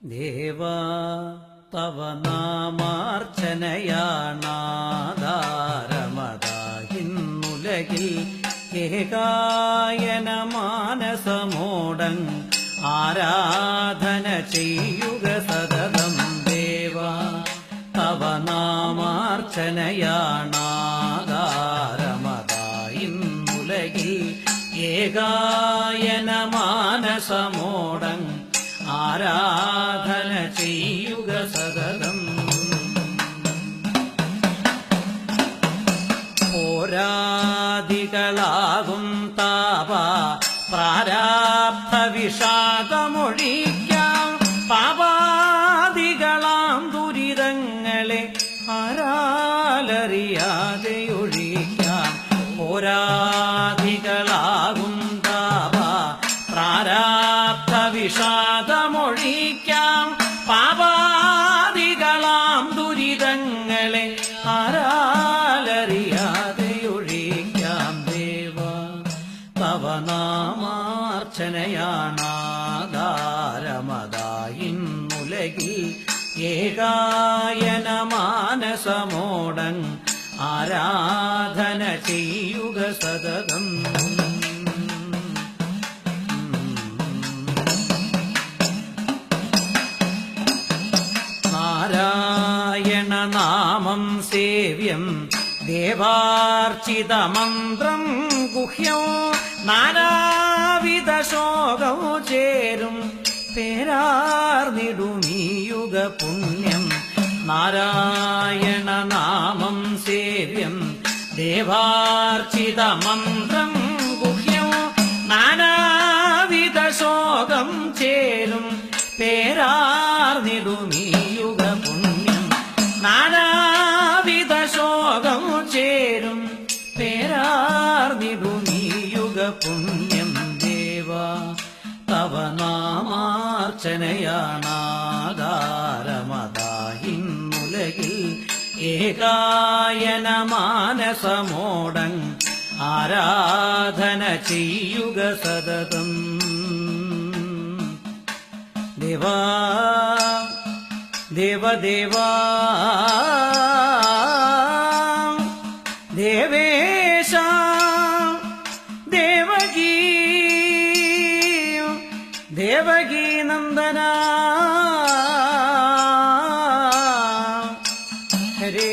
ദേവാ തവ നാമാർച്ചനയാണാധാരമതാഹിന്നുലകിൽ ഏകായന മാനസമോടങ് ആരാധന ചെയ്യുക സതതം ദേവാ തവ നാമാർച്ചനയാണാധാരമതായിന്നുലകിൽ ഏകായന മാനസമോടങ് ആരാധന ചെയ്യുക സതതം. പോരാദികളാകും താപ പ്രാരാബ്ധ വിഷാദമൊഴിക്കാം. ദുരിതങ്ങളെ ആരാലറിയാതെ ഒഴിക്കാം പോരാദികളാകും നാമാർച്ചനയാണാധാരമതായിന്നുലകിൽ ഏകായന ആരാധന ചെയ്യുക സതതം. നാരായണ നാമം സേവ്യം ദേവാർച്ചിതമന്ത്രം ഗുഹ്യം നാനാവിധ പേരാർന്നിടുമീയുഗ പുണ്യം. നാരായണ നാമം സേവ്യം ദേവാർച്ചിതമന്ത്രം ഗുഹ്യം. നാനാവിധ ശോകം ചേരും. പേരാർന്നിടുമീയുഗ പുണ്യം. നാനാവിധ ശോകം ചേരും. പേരാർന്നിടുമീയുഗ പുണ്യം. ദേവ തവ നാമാർച്ചനയാണാധാരമതാഹിന്നുലകിൽ ഏകായന മാനസമോടൻ ആരാധന ചെയ്യുക സതതം. ദേവാ ദേവദേവാ ദേവേശ ദേവകീനന്ദന ഹരേ